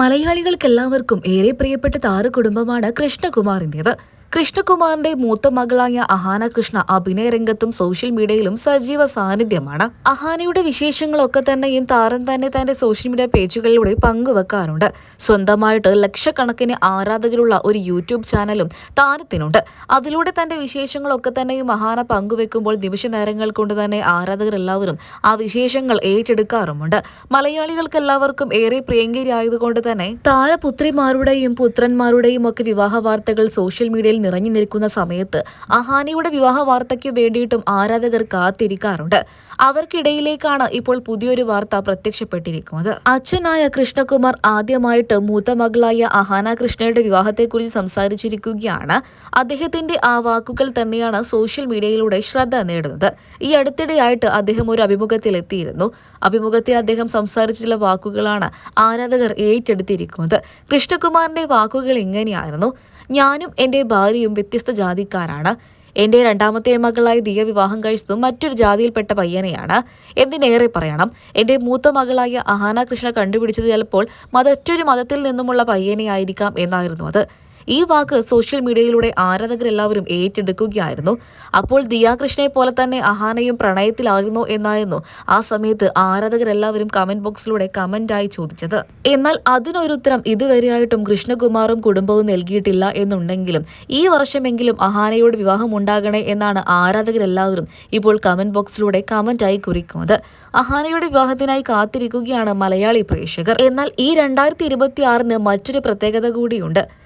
മലയാളികൾക്കെല്ലാവർക്കും ഏറെ പ്രിയപ്പെട്ട താരകുടുംബമാണ് കൃഷ്ണകുമാറിന്റേത്. കൃഷ്ണകുമാറിന്റെ മൂത്ത മകളായ അഹാന കൃഷ്ണ അഭിനയ രംഗത്തും സോഷ്യൽ മീഡിയയിലും സജീവ സാന്നിധ്യമാണ്. അഹാനയുടെ വിശേഷങ്ങളൊക്കെ തന്നെയും താരം തന്നെ തന്റെ സോഷ്യൽ മീഡിയ പേജുകളിലൂടെ പങ്കുവെക്കാറുണ്ട്. സ്വന്തമായിട്ട് ലക്ഷക്കണക്കിന് ആരാധകരുള്ള ഒരു യൂട്യൂബ് ചാനലും താരത്തിനുണ്ട്. അതിലൂടെ തന്റെ വിശേഷങ്ങളൊക്കെ തന്നെയും അഹാന പങ്കുവെക്കുമ്പോൾ നിമിഷ നേരങ്ങൾ കൊണ്ട് തന്നെ ആരാധകർ എല്ലാവരും ആ വിശേഷങ്ങൾ ഏറ്റെടുക്കാറുമുണ്ട്. മലയാളികൾക്ക് എല്ലാവർക്കും ഏറെ പ്രിയങ്കരിയായതുകൊണ്ട് തന്നെ താരപുത്രിമാരുടെയും പുത്രന്മാരുടെയും ഒക്കെ വിവാഹ വാർത്തകൾ സോഷ്യൽ മീഡിയയിൽ നിറഞ്ഞു നിൽക്കുന്ന സമയത്ത് അഹാനിയുടെ വിവാഹ വാർത്തയ്ക്ക് വേണ്ടിയിട്ടും ആരാധകർ കാത്തിരിക്കാറുണ്ട്. അവർക്കിടയിലേക്കാണ് ഇപ്പോൾ പുതിയൊരു വാർത്ത പ്രത്യക്ഷപ്പെട്ടിരിക്കുന്നത്. അച്ഛനായ കൃഷ്ണകുമാർ ആദ്യമായിട്ട് മൂത്ത മകളായ അഹാന കൃഷ്ണയുടെ വിവാഹത്തെക്കുറിച്ച് സംസാരിച്ചിരിക്കുകയാണ്. അദ്ദേഹത്തിന്റെ ആ വാക്കുകൾ തന്നെയാണ് സോഷ്യൽ മീഡിയയിലൂടെ ശ്രദ്ധ നേടുന്നത്. ഈ അടുത്തിടെയായിട്ട് അദ്ദേഹം ഒരു അഭിമുഖത്തിൽ എത്തിയിരുന്നു. അഭിമുഖത്തിൽ അദ്ദേഹം സംസാരിച്ച ചില വാക്കുകളാണ് ആരാധകർ ഏറ്റെടുത്തിരിക്കുന്നത്. കൃഷ്ണകുമാറിന്റെ വാക്കുകൾ എങ്ങനെയായിരുന്നു ഞാനും എന്റെ ഭാര്യയും വ്യത്യസ്ത ജാതിക്കാരാണ്. എന്റെ രണ്ടാമത്തെ മകളായ ദിയ വിവാഹം കഴിച്ചതും മറ്റൊരു ജാതിയിൽപ്പെട്ട പയ്യനെയാണ്. എന്തിനേറെ പറയണം? എന്റെ മൂത്ത മകളായ അഹാന കൃഷ്ണ കണ്ടുപിടിച്ചത് ചിലപ്പോൾ മറ്റൊരു മതത്തിൽ നിന്നുമുള്ള പയ്യനെ ആയിരിക്കാം എന്നായിരുന്നു അത്. ഈ വാക്ക് സോഷ്യൽ മീഡിയയിലൂടെ ആരാധകരെല്ലാവരും ഏറ്റെടുക്കുകയായിരുന്നു. അപ്പോൾ ദിയാകൃഷ്ണയെ പോലെ തന്നെ അഹാനയും പ്രണയത്തിലായിരുന്നു എന്നായിരുന്നു ആ സമയത്ത് ആരാധകരെല്ലാവരും കമന്റ് ബോക്സിലൂടെ കമന്റായി ചോദിച്ചത്. എന്നാൽ അതിനൊരു ഉത്തരം ഇതുവരെയായിട്ടും കൃഷ്ണകുമാറും കുടുംബവും നൽകിയിട്ടില്ല എന്നുണ്ടെങ്കിലും ഈ വർഷമെങ്കിലും അഹാനയോട് വിവാഹം ഉണ്ടാകണേ എന്നാണ് ആരാധകരെല്ലാവരും ഇപ്പോൾ കമന്റ് ബോക്സിലൂടെ കമന്റായി കുറിക്കുന്നത്. അഹാനയുടെ വിവാഹത്തിനായി കാത്തിരിക്കുകയാണ് മലയാളി പ്രേക്ഷകർ. എന്നാൽ ഈ രണ്ടായിരത്തി ഇരുപത്തി മറ്റൊരു പ്രത്യേകത കൂടിയുണ്ട്.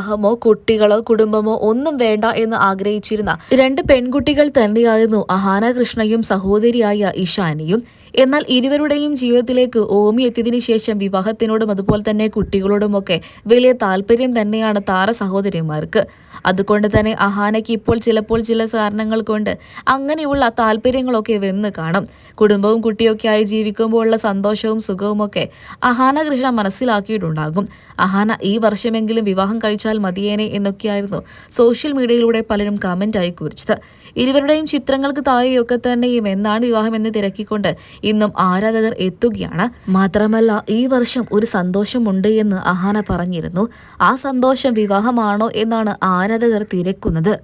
വിവാഹമോ കുട്ടികളോ കുടുംബമോ ഒന്നും വേണ്ട എന്ന് ആഗ്രഹിച്ചിരുന്ന രണ്ട് പെൺകുട്ടികൾ തന്നെയായിരുന്നു അഹാന കൃഷ്ണയും സഹോദരിയായ ഇഷാനിയും. എന്നാൽ ഇരുവരുടെയും ജീവിതത്തിലേക്ക് ഓമി എത്തിയതിനു ശേഷം വിവാഹത്തിനോടും അതുപോലെ തന്നെ കുട്ടികളോടുമൊക്കെ വലിയ താല്പര്യം തന്നെയാണ് താര സഹോദരിമാർക്ക്. അതുകൊണ്ട് തന്നെ അഹാനയ്ക്ക് ഇപ്പോൾ ചിലപ്പോൾ ചില കാരണങ്ങൾ കൊണ്ട് അങ്ങനെയുള്ള താല്പര്യങ്ങളൊക്കെ വന്ന് കാണും. കുടുംബവും കുട്ടിയൊക്കെ ആയി ജീവിക്കുമ്പോഴുള്ള സന്തോഷവും സുഖവും ഒക്കെ അഹാന കൃഷ്ണ മനസ്സിലാക്കിയിട്ടുണ്ടാകും. അഹാന ഈ വർഷമെങ്കിലും വിവാഹം കഴിച്ചാൽ മതിയേനെ എന്നൊക്കെയായിരുന്നു സോഷ്യൽ മീഡിയയിലൂടെ പലരും കമന്റായി കുറിച്ചത്. ഇരുവരുടെയും ചിത്രങ്ങൾക്ക് താഴെയൊക്കെ തന്നെയും എന്നാണ് വിവാഹം എന്ന് തിരക്കിക്കൊണ്ട് ഇന്നും ആരാധകർ എത്തുകയാണ്. മാത്രമല്ല ഈ വർഷം ഒരു സന്തോഷമുണ്ട് എന്ന് അഹാന പറഞ്ഞിരുന്നു. ആ സന്തോഷം വിവാഹമാണോ എന്നാണ് ആരാധകർ തിരക്കുന്നത്.